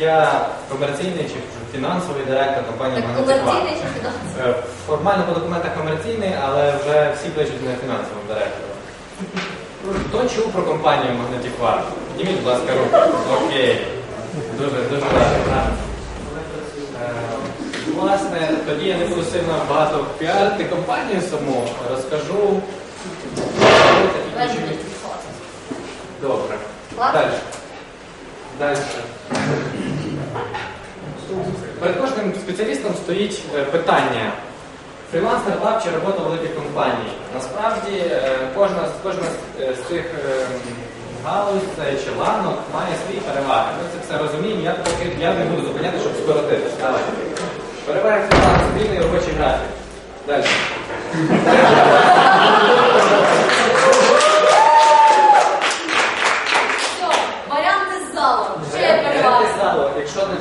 я комерційний чи фінансовий директор компанії Так комерційний чи фінансовий? Е, Формально по документах комерційний, але вже всі кличуть мене фінансовим директором. Хто чув про компанію Магнетиква? Підніміть, будь ласка, руку. Окей. Дуже, дуже радий. Е, Власне, тоді я не буду сильно багато піарити компанію саму, розкажу. Добре. Далі. Далі. Перед кожним спеціалістом стоїть е, питання. Фріланс, стартап чи робота в великій компанії. Насправді е, кожна, з- кожна з- е, цих е, галузей чи ланок має свої переваги. Ми це все розуміємо, я, поки, я не буду зупиняти, щоб скоротити. Давайте. Переваги фрілансу, спільний робочий графік. Далі.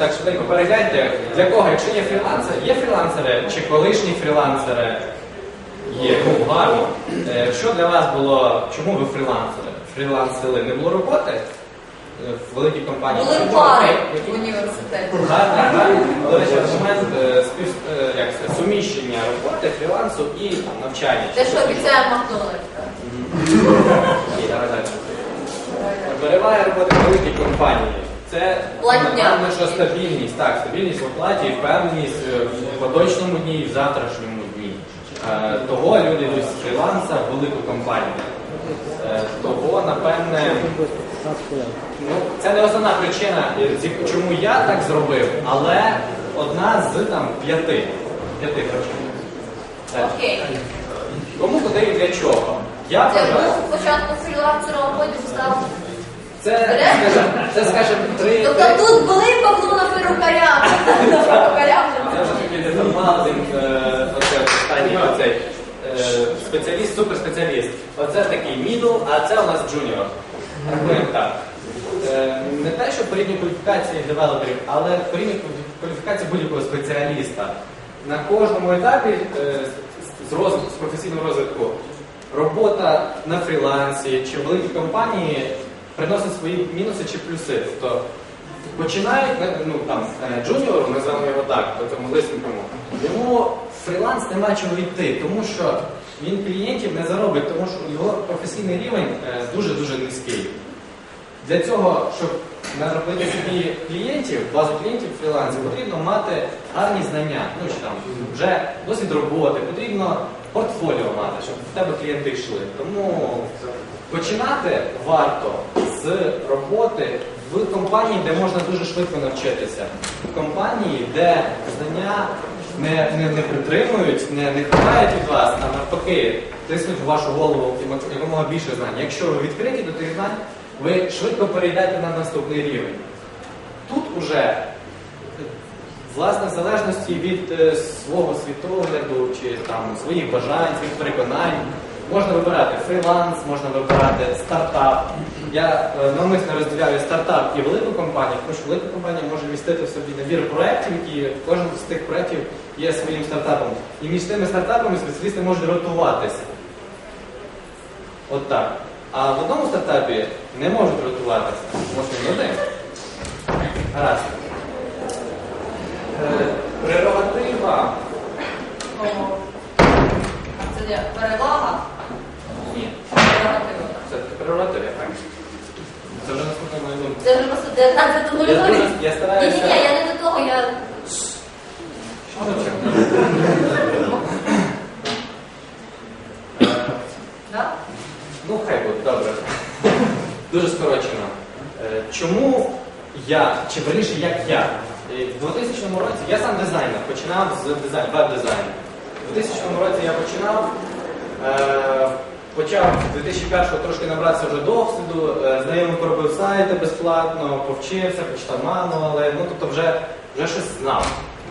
Так швиденько перегляньте, для кого, якщо є фрілансери, є фрілансери чи колишні фрілансери? Є, ну гарно. Е, Що для вас було, чому ви фрілансери? Фрілансили? Не було роботи е, в великій компанії? Були пари в університеті. Гарний, гарний, е, спів, е, як це, суміщення роботи, фрілансу і там, навчання. Те, що обіцяє Макдональдс. Окей, давай далі. Перевага роботи в великій компанії. Платня. напевно, що стабільність, так, стабільність в оплаті і впевненість е, в поточному дні і в завтрашньому дні. Е, Того люди йдуть з фріланса в велику компанію. Е, Того, напевне, ну, це не основна причина, е, чому я так зробив, але одна з там п'яти. П'яти причин. Окей. Кому куди і для чого? Я Це вважаю. був спочатку фрілансером, а потім став. Це, скажімо, це, скажімо, три. Тобто тут були Павло на перукаря. Це вже такий деформалдинг, оце останній оцей е, спеціаліст, суперспеціаліст. Оце такий мідл, а це у нас джуніор. Рахуємо так. Е, Не те, що порівнює кваліфікації девелоперів, але порівнює кваліфікації будь-якого спеціаліста. На кожному етапі е, з- розвитку, з професійного розвитку робота на фрілансі чи в великій компанії приносить свої мінуси чи плюси. Тобто Починають е, ну, там, е, джуніору, називаємо його так, по цьому лисненькому, йому фріланс нема чого йти, тому що він клієнтів не заробить, тому що його професійний рівень е, дуже-дуже низький. Для цього, щоб наробити собі клієнтів, базу клієнтів фрілансі, потрібно мати гарні знання, ну чи там вже досвід роботи, потрібно портфоліо мати, щоб в тебе клієнти йшли. Тому починати варто з роботи в компанії, де можна дуже швидко навчитися. В компанії, де знання не, не, не притримують, не, не ховають від вас, а навпаки, тиснуть в вашу голову якомога більше знань. Якщо ви відкриті до тих знань, ви швидко перейдете на наступний рівень. Тут уже власне, в залежності від е, свого світогляду чи там своїх бажань, своїх переконань, можна вибирати фріланс, можна вибирати стартап. Я е, навмисно розділяю стартап і велику компанію, тому що велика компанія може містити в собі набір проєктів, які кожен з тих проєктів є своїм стартапом. І між тими стартапами спеціалісти можуть ротуватися. От так. А в одному стартапі не можуть ротуватися, що він один. Гаразд. Е, Прерогатива. Це де? перевага? Ні. Прерогатива. Це прерогатива, так. Це вже наступна моя думка. Це вже просто 19 Я, дуже, я стараюся. Ні, ні, ні, я не до того, я. Е, Да? Ну, хай буде, добре. Дуже скорочено. Е, Чому я, чи верніше, як я? Е, В 2000 році я сам дизайнер, починав з дизайн, веб-дизайну. У 2000 році я починав, е, почав з 2001-го трошки набратися вже досвіду, е, знайомий поробив сайти безплатно, повчився, почитав мануали, ну тобто вже, вже щось знав.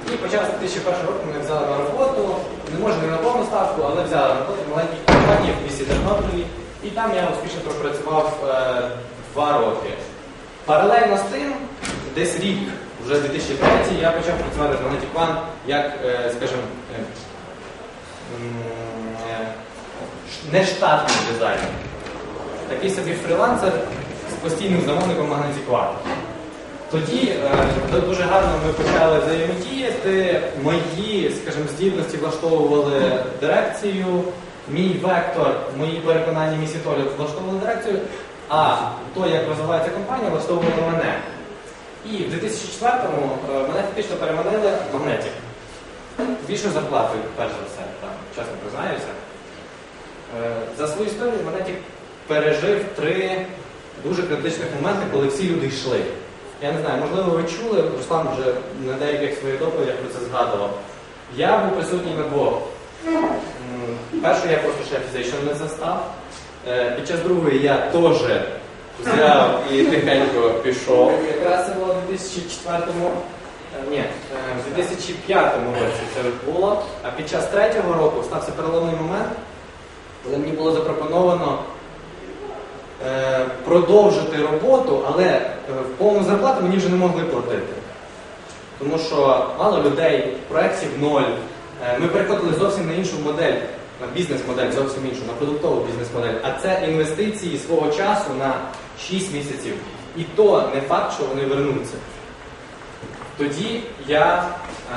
І почав з 2001 року мене взяли на роботу, не може не на повну ставку, але взяли на роботу в маленькій компанії в місті Тернополі. І там я успішно пропрацював е, два роки. Паралельно з тим, десь рік, вже 2003, я почав працювати Magnetic One як, е, скажімо, е, нештатний дизайнер. Такий собі фрілансер з постійним замовником Magnetic тоді е, дуже гарно ми почали взаємодіяти. Мої, скажімо, здібності влаштовували дирекцію, мій вектор, мої переконання, мій світогляд влаштовували дирекцію, а то, як розвивається компанія, влаштовувало мене. І в 2004-му е, мене фактично переманили в магнетик. Більшою зарплатою, перш за все, так, чесно признаюся. Е, За свою історію Монетік пережив три дуже критичних моменти, коли всі люди йшли. Я не знаю, можливо, ви чули, Руслан вже на деяких своїх доповідях про це згадував. Я був присутній на двох. М, Перший я просто ще фізично не застав. Е, Під час другої я теж взяв і тихенько пішов. Якраз це було в 2004-му. Е, Ні, в 2005 році це було. А під час третього року стався переломний момент, коли мені було запропоновано е, продовжити роботу, але е, повну зарплату мені вже не могли платити. Тому що мало людей, проєктів ноль. Е, Ми переходили зовсім на іншу модель, на бізнес-модель, зовсім іншу, на продуктову бізнес-модель. А це інвестиції свого часу на 6 місяців. І то не факт, що вони вернуться. Тоді я,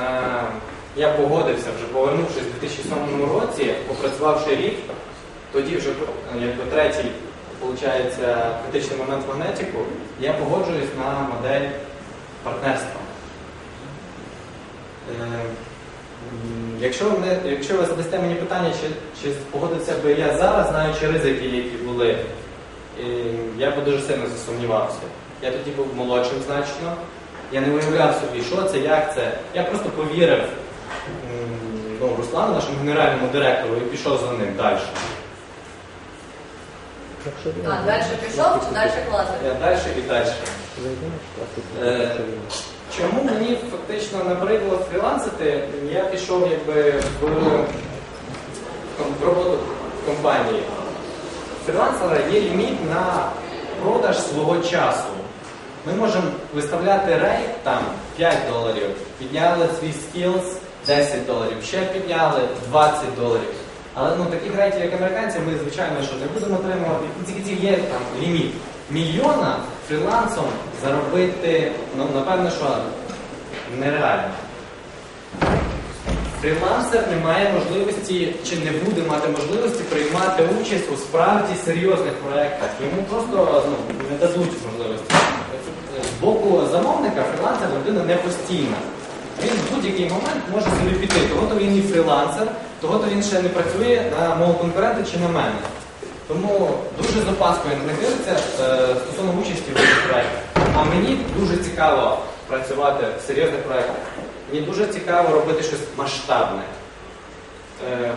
е, я погодився, вже повернувшись у 2007 році, попрацювавши рік, тоді вже якби третій, виходить, критичний момент в магнетику, я погоджуюсь на модель партнерства. Е, Якщо ви, якщо ви задасте мені питання, чи, чи погодився би я зараз, знаючи ризики, які були, е, я би дуже сильно засумнівався. Я тоді був молодшим значно. Я не уявляв собі, що це, як це. Я просто повірив ну, Руслану, нашому генеральному директору, і пішов за ним далі. А, далі пішов чи далі класив? Я далі і далі. Е, Чому мені фактично набридло фрілансити? Я пішов якби в, роботу компанії. Фрілансера є ліміт на продаж свого часу. Ми можемо виставляти рейт там 5 доларів, підняли свій скілз 10 доларів, ще підняли 20 доларів. Але ну, таких рейтів, як американці, ми звичайно що не будемо отримувати. Кінців є там ліміт. Мільйона фрілансом заробити, ну напевно, що нереально. Фрілансер не має можливості чи не буде мати можливості приймати участь у справді серйозних проєктах. Йому просто ну, не дадуть можливості. З боку замовника фрілансер людина не постійна. Він в будь-який момент може собі піти. Того-то він і фрілансер, того-то він ще не працює на мого конкурента чи на мене. Тому дуже з опаскою не дивиться е, стосовно участі в цих проєктах. А мені дуже цікаво працювати в серйозних проєктах. Мені дуже цікаво робити щось масштабне. Е,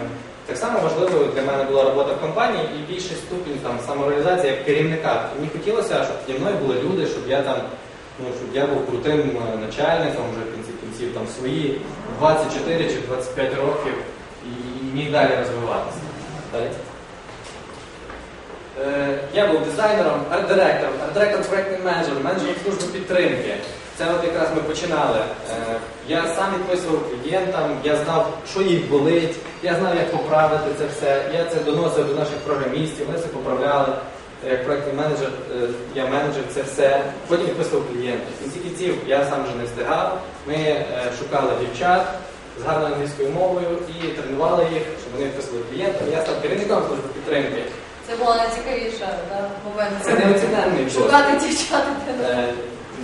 так само важливою для мене була робота в компанії і більший ступінь там, самореалізації як керівника. Мені хотілося, щоб зі мною були люди, щоб я там, ну, щоб я був крутим е, начальником вже в кінці кінців там свої 24 чи 25 років міг далі розвиватися. Далі. Е, Я був дизайнером, арт-директором, арт-директором проєктний менеджер, менеджером служби підтримки. Це от якраз ми починали. Е, Я сам відписував клієнтам, я знав, що їх болить, я знав, як поправити це все. Я це доносив до наших програмістів, вони це поправляли. Як проєктний менеджер, е, я менеджер це все. Потім відписував клієнтів. В кінці кінців я сам вже не встигав. Ми е, шукали дівчат з гарною англійською мовою і тренували їх, щоб вони відписували клієнтам. Я став керівником служби підтримки. Це була найцікавіша да, момент. Це неоціненний досвід. Шукати дівчат. Е,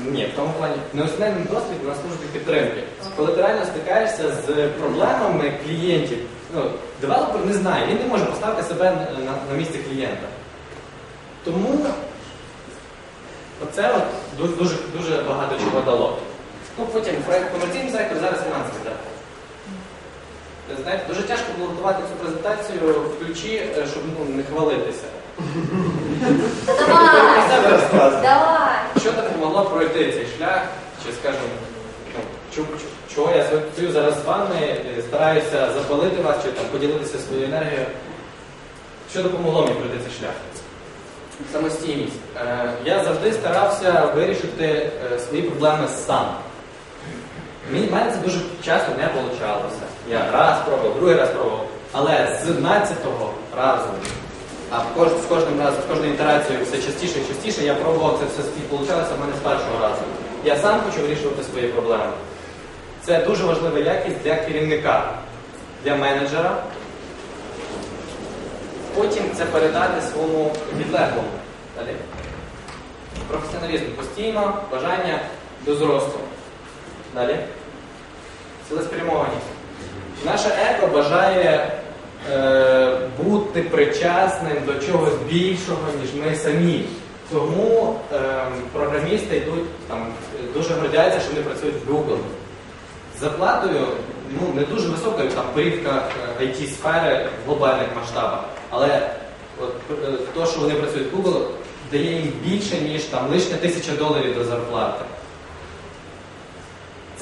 Ні, в тому плані неоціненний досвід на службі підтримки. Коли ти реально стикаєшся з проблемами клієнтів, ну, девелопер не знає, він не може поставити себе на, на, на місце клієнта. Тому оце от дуже, дуже, дуже багато чого дало. Ну, потім проєкт комерційний сектор, зараз фінансовий сектор. Ви Знаєте, дуже тяжко було готувати цю презентацію в ключі, е, щоб ну, не хвалитися. Давай! Давай! Що допомогло пройти цей шлях, чи скажімо, ну, чого я стою зараз з вами, е, стараюся запалити вас чи там поділитися своєю енергією. Що допомогло мені пройти цей шлях? Самостійність. Е, я завжди старався вирішити е, свої проблеми сам. Мені мене це дуже часто не вийшло. Я раз пробував, другий раз пробував. Але з 12-го разу, а з кожним разом, з кожною ітерацією все частіше і частіше, я пробував це все вийшло в мене з першого разу. я сам хочу вирішувати свої проблеми. Це дуже важлива якість для керівника, для менеджера. Потім це передати своєму підлеглому. Далі. Професіоналізм постійно, бажання до зросту. Далі. Цілеспрямованість. Наше еко бажає е, бути причасним до чогось більшого, ніж ми самі. Тому е, програмісти йдуть там дуже гордяться, що вони працюють в Google. Зарплатою ну, не дуже високою там порівка it сфери в глобальних масштабах. Але от, е, то, що вони працюють в Google, дає їм більше, ніж там лишня тисяча доларів до зарплати.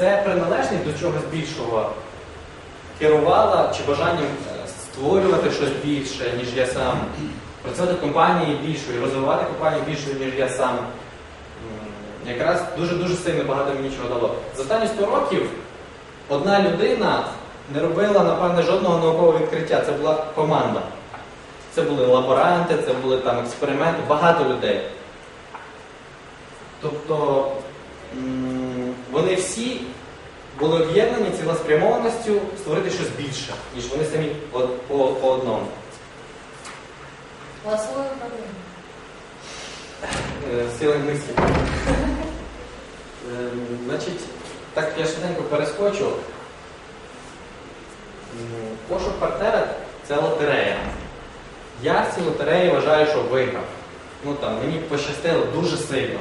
Це приналежність до чогось більшого керувала чи бажанням е, створювати щось більше, ніж я сам, працювати в компанії більшою, розвивати компанію більшою, ніж я сам. Якраз дуже-дуже сильно багато мені чого дало. За останні 100 років одна людина не робила, напевне, жодного наукового відкриття. Це була команда. Це були лаборанти, це були там експерименти, багато людей. Тобто вони всі були об'єднані цілеспрямованістю створити щось більше, ніж вони самі по, по, по одному. Голосовое управление. Е, Сили мислі. Значить, так я швиденько перескочу. Пошук партнера це лотерея. Я в цій лотереї вважаю, що виграв. Ну там мені пощастило дуже сильно.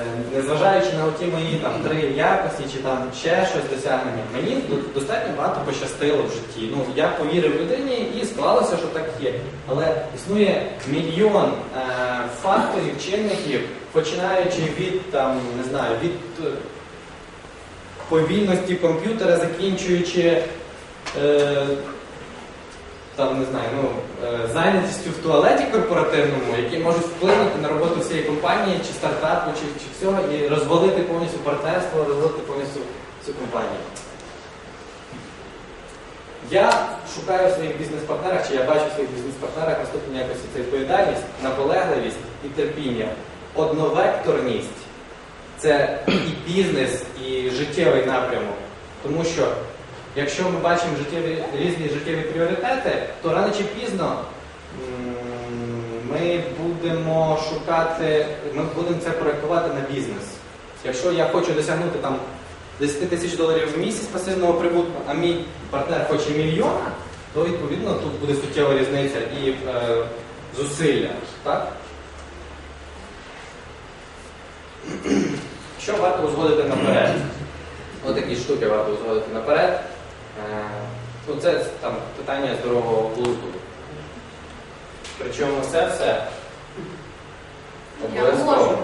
Е, Незважаючи на ті мої там три якості чи там ще щось досягнення, мені достатньо багато пощастило в житті. Ну я повірив людині і склалося, що так є. Але існує мільйон е, факторів, чинників, починаючи від там, не знаю, від е, повільності комп'ютера, закінчуючи. Е, там не знаю, ну е, зайнятістю в туалеті корпоративному, які можуть вплинути на роботу всієї компанії чи стартапу, чи, чи всього, і розвалити повністю партнерство, розвалити повністю всю компанію. Я шукаю своїх бізнес-партнерах, чи я бачу в своїх бізнес-партнерах наступні якості це відповідальність, наполегливість і терпіння. Одновекторність це і бізнес, і життєвий напрямок. Тому що якщо ми бачимо життєві, різні життєві пріоритети, то рано чи пізно ми будемо шукати, ми будемо це проєктувати на бізнес. Якщо я хочу досягнути там 10 тисяч доларів в місяць пасивного прибутку, а мій партнер хоче мільйона, то відповідно тут буде суттєва різниця і е, зусилля. Так? Що варто узгодити наперед? Ось такі штуки варто узгодити наперед. Е, Ну, це там питання здорового глузду. Причому це все обов'язково.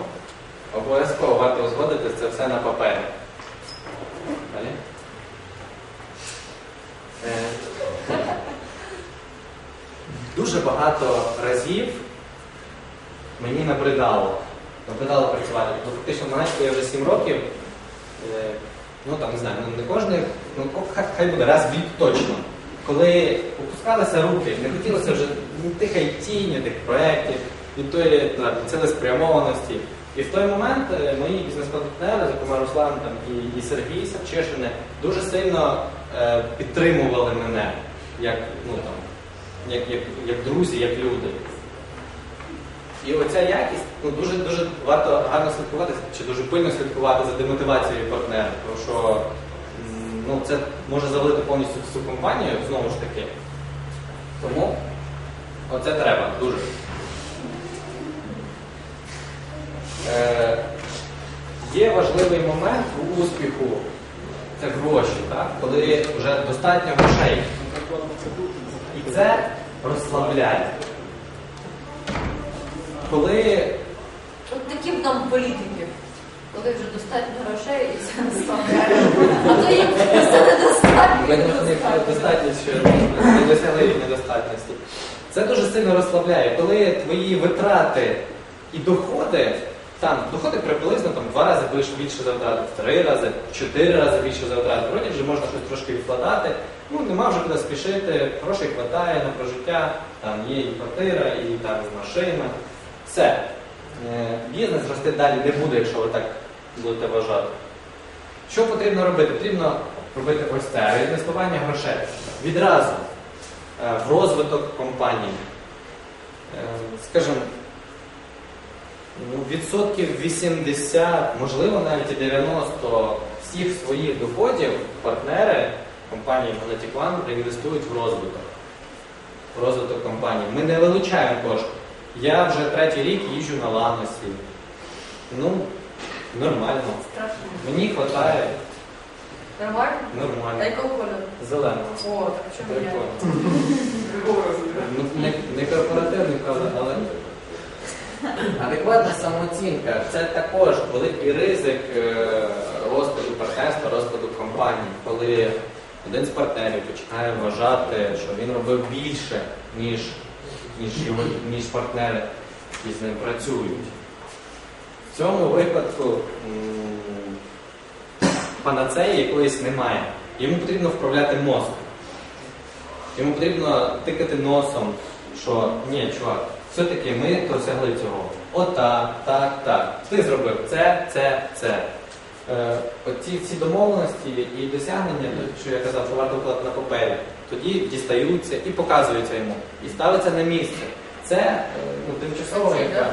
Обов'язково варто узгодити це все на папері. Далі. Е, Дуже багато разів мені набридало. Набридало працювати. Тобто фактично в я вже 7 років. е, Ну там не знаю, ну не кожний, ну хай, буде раз в рік точно. Коли опускалися руки, не хотілося вже ні тих IT, тих проєктів, ні тої цілеспрямованості. І в той момент е, мої бізнес-партнери, зокрема Руслан там, і, і Сергій Савчишини, дуже сильно е, підтримували мене як, ну, там, як, як, як друзі, як люди. І оця якість ну, дуже дуже варто гарно слідкувати чи дуже пильно слідкувати за демотивацією партнера, тому що ну, це може завалити повністю всю компанію знову ж таки. Тому оце треба дуже. Е, є важливий момент у успіху це гроші, так? коли вже достатньо грошей. І це розслабляє. Коли От такі б нам політики. Коли вже достатньо грошей і це не слабляє. А то їм це недостатньо. Їм не досягли рівня достатності. Це дуже сильно розслабляє, коли твої витрати і доходи, там доходи приблизно там, два рази більше, за витрати, в три рази, в чотири рази більше за витрати. Вроді вже можна щось трошки відкладати. Ну нема вже куди спішити, грошей вистачає на прожиття, там є і квартира, і там машина. Все. Е, Бізнес рости далі не буде, якщо ви так будете вважати. Що потрібно робити? Потрібно робити ось це реінвестування грошей. Відразу е, в розвиток компанії. Е, Скажімо, ну, відсотків 80, можливо, навіть і 90 всіх своїх доходів партнери компанії Monetic One реінвестують в розвиток. В розвиток компанії. Ми не вилучаємо кошти. Я вже третій рік їжджу на ланосі. Ну, нормально. Страшно. Мені вистачає Нормально? А якого кольору? Зелено. О, так чому я? Прикольно. Ну, не, не корпоративний, правда, але адекватна самооцінка це також великий ризик е, розпаду партнерства, розпаду компанії, коли один з партнерів починає вважати, що він робив більше, ніж, ніж, його, ніж партнери, які з ним працюють. Цьому випадку панацеї якоїсь немає. Йому потрібно вправляти мозок. Йому потрібно тикати носом, що ні, чувак, все-таки ми досягли цього. Отак, так, так. Ти зробив це, це, це. Е, оці всі домовленості і досягнення, то, що я казав, що варто вкладати на папері, тоді дістаються і показуються йому. І ставиться на місце. Це е, ну, тимчасово Це, яка. да?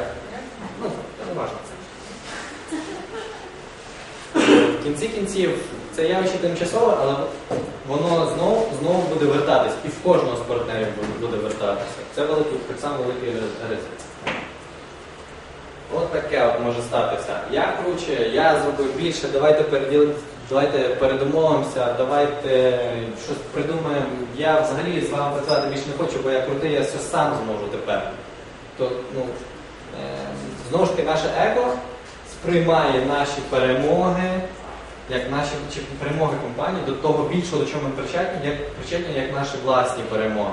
Ну, це не важливо. В кінці кінців це явище тимчасове, але воно знову, знову буде вертатись. І в кожного з партнерів буде- вертатися. Це великий, так само великий ризик. От таке от може статися. Я круче, я зробив більше, давайте переділи, давайте передумовимося, давайте щось придумаємо. Я взагалі з вами працювати більше не хочу, бо я крутий, я все сам зможу тепер. То, ну, е, знову ж таки, наше его сприймає наші перемоги, як наші чи перемоги компанії до того більшого, до чого ми причетні, як причетні, як наші власні перемоги.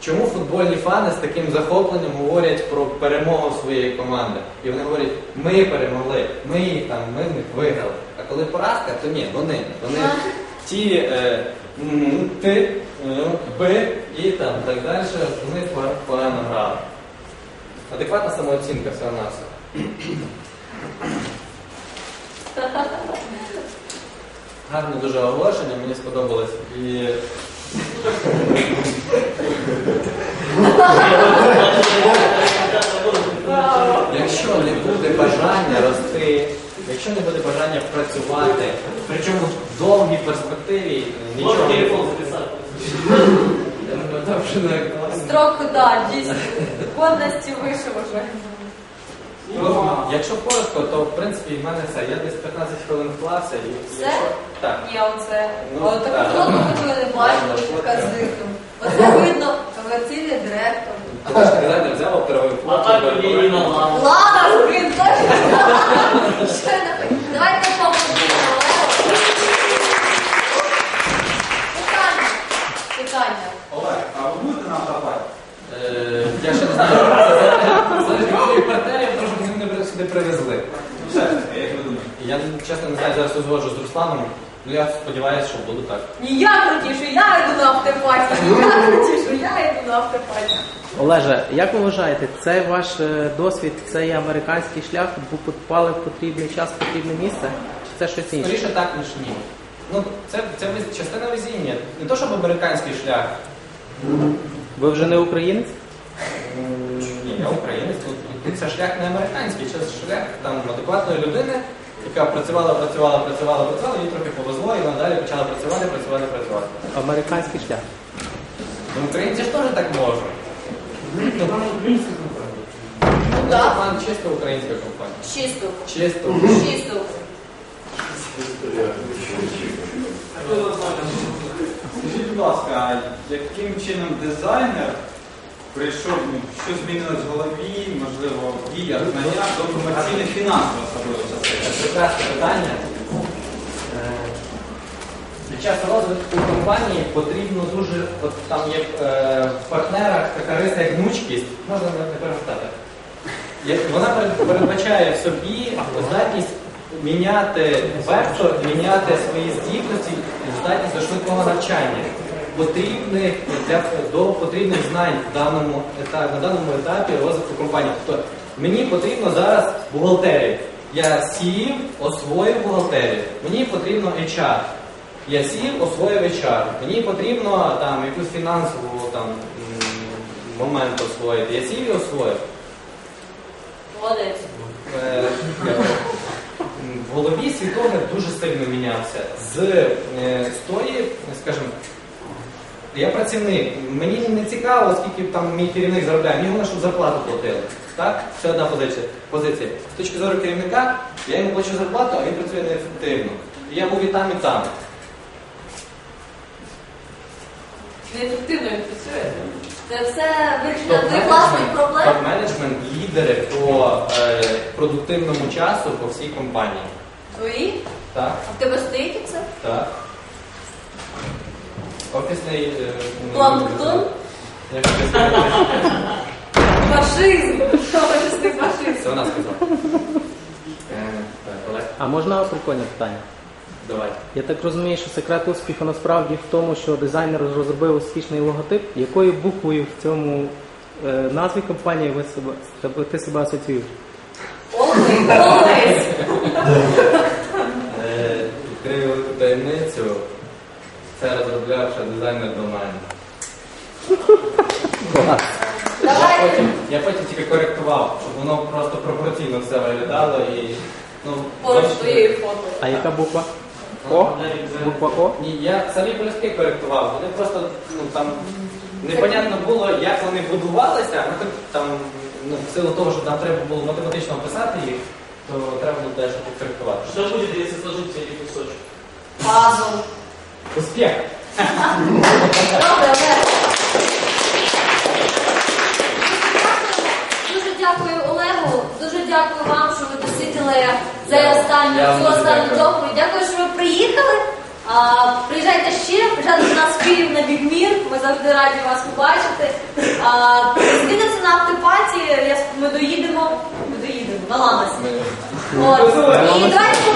Чому футбольні фани з таким захопленням говорять про перемогу своєї команди? І вони говорять, ми перемогли, ми їх там, ми в них виграли. А коли поразка, то ні, вони. Вони ті е, м, ти, е, би і там так далі, вони пога- погано грали. Адекватна самооцінка всього нас. Гарне дуже оголошення, мені сподобалось. І якщо не буде бажання рости, якщо не буде бажання працювати, причому в довгій перспективі нічого вже не актуально. Строк, да, дійсно. Годності вийшов уже. Якщо коротко, то в принципі в мене все. Я десь 15 хвилин вклався і Все? так. Я оце. Ну, О, так. таку фото ви не бачили, така фото. Оце видно комерційний директор. А ти взяв авторовий А так і Ірина Лава. Ладно, блін, точно. Що я не Давайте поговоримо. Питання. Питання. Олег, а ви будете на автопаті? Е, Я ще не знаю. Це залежить від моїх партнерів, тому що вони мене сюди привезли. Все, як ви думаєте? Я чесно не знаю, зараз узгоджу з Русланом. Ну я сподіваюся, що буду так. Ні, я крутіше, я йду на автопаті. Я крутіше, я йду на автопаті. Олеже, як ви вважаєте, це ваш е, досвід, це є американський шлях, бо попали в потрібний час, в потрібне місце? Чи це щось інше? Скоріше так, ніж ні. Ну, це, це віз- частина везіння. Не то, щоб американський шлях. Ви вже не українець? Ні, я українець. Тут, тут це шлях не американський, це шлях там адекватної людини, яка працювала, працювала, працювала, працювала, їй трохи повезло, і надалі почала працювати, працювати, працювати. Американський шлях. Ну, українці ж теж так можуть. Ну Ну, так. Пан чисто українська компанія. Чисто. Чисто. Чисто. Скажіть, будь ласка, а яким чином дизайнер прийшов, ну, що змінилось в голові, можливо, в діях, знаннях до комерційних фінансових особливо частин? Це прекрасне питання. Е, Під час розвитку компанії потрібно дуже, от там є е, в партнерах така риса як гнучкість, можна не. Як- Вона передбачає в собі здатність міняти вектор, міняти свої здібності, здатність до швидкого навчання, потрібних для до потрібних знань в даному етапі, на даному етапі розвитку компанії. Тобто мені потрібно зараз бухгалтерія. Я сів, освоїв бухгалтерію. Мені потрібно HR. Я сів, освоїв HR. Мені потрібно там якусь фінансову там момент освоїти. Я сів і освоїв. Молодець. Е, В голові світогляд дуже сильно мінявся. З, е, з тої, скажімо, я працівник, мені не цікаво, скільки там мій керівник заробляє, мені головне, щоб зарплату платили. Так? Це одна позиція. позиція. З точки зору керівника, я йому плачу зарплату, а він працює неефективно. І я був і там, і там. Неефективно він працює. Це все вирішення власних проблем. Топ-менеджмент, лідери по е, продуктивному часу по всій компанії. Твої? Так, А в тебе стоїть це? так. Офісний. е, Планктон? Фашизм. Офісний фашизм. Це вона сказала. Е, А можна прикольне питання? давай. Я так розумію, що секрет успіху насправді в тому, що дизайнер розробив успішний логотип, якою буквою в цьому е, назві компанії ви себе ти себе асоціюєш? Always. Always. Е, Відкрию велику таємницю. Це розробляв ще дизайнер до мене. Я потім, я потім тільки коректував, щоб воно просто пропорційно все виглядало і. Ну, Поруч твоєї фото. А яка буква? ну, О? Буква О? Ні, я самі пляшки коректував. Вони просто ну там непонятно було, як вони будувалися. Ну, так, там, ну, в силу того, що там треба було математично описати їх, то треба було теж підкоректувати. Что будет, если сложить все эти кусочки? Пазл. Успіх! Добре, Олег. Дуже дякую Олегу, дуже дякую вам, що ви досиділи цей останній цю останню доповідь. Дякую, що ви приїхали. А, приїжджайте ще, приїжджайте до нас в Київ на Бігмір. Ми завжди раді вас побачити. А, Зустрінемося на автопаті. Я, ми доїдемо. Ми доїдемо на Ламасі. От. І давайте